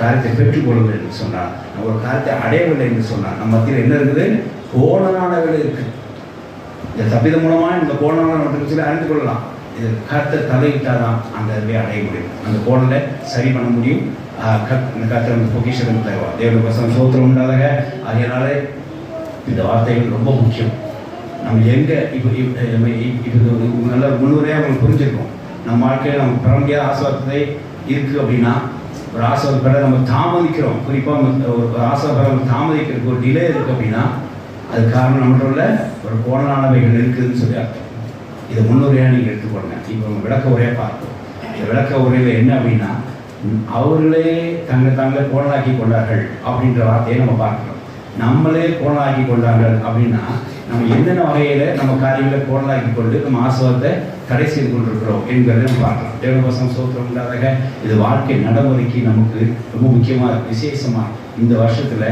காரியத்தை பெற்றுக்கொள்ளவில்லை என்று சொன்னார். நம்ம ஒரு காரியத்தை அடையவில்லை என்று சொன்னார். நம்ம மத்தியில் என்ன இருக்குது? கோணலானவர்கள் இருக்குது இந்த தப்பிதம் மூலமாக இந்த கோணலான மட்டும் சொல்லி அறிந்து கொள்ளலாம். இது கருத்தை தலையிட்டால் தான் அந்த அறிவை அடைய முடியும். அந்த கோணலை சரி பண்ண முடியும். கத் இந்த கருத்தை வந்து பொக்கிஷன் தருவா தேவனுடைய வசனம் சோத்திரம் உண்டாதாக அதனால இந்த வார்த்தைகள் ரொம்ப முக்கியம். நம்ம எங்கே இப்போ இப்போ நல்ல முன்னுரையாக அவங்களுக்கு புரிஞ்சிருக்கோம். நம்ம வாழ்க்கையில் நம்ம பெற முடியாத ஆசுவாசத்தை இருக்குது அப்படின்னா ஒரு ஆசை பெற நம்ம தாமதிக்கிறோம். குறிப்பாக ஒரு ஆசை பெற நம்ம தாமதிக்கிறதுக்கு ஒரு டிலே இருக்குது அப்படின்னா அது காரணம் நம்மகிட்ட உள்ள ஒரு கோணலானவைகள் இருக்குதுன்னு சொல்லி அர்த்தம். இதை முன்னுரையாக நீங்கள் எடுத்துக்கொள்ளுங்க இப்போ நம்ம விளக்க உரையை பார்ப்போம். இந்த விளக்க உரையில் என்ன அப்படின்னா அவர்களே தங்க தாங்களே கோணலாக்கி கொண்டார்கள் அப்படின்ற வார்த்தையை நம்ம பார்க்கிறோம். நம்மளே கோணலாக்கி கொண்டார்கள் அப்படின்னா நம்ம என்னென்ன வகையில் நம்ம காரியங்களை கோணலாக்கி கொண்டு நம்ம ஆசுவத்தை தடை செய்து கொண்டிருக்கிறோம் என்கிறதை நம்ம பார்க்கலாம். தேவவசம் சோத்திரம் இல்லாதக இது வாழ்க்கை நடைமுறைக்கு நமக்கு ரொம்ப முக்கியமாக விசேஷமாக இந்த வருஷத்தில்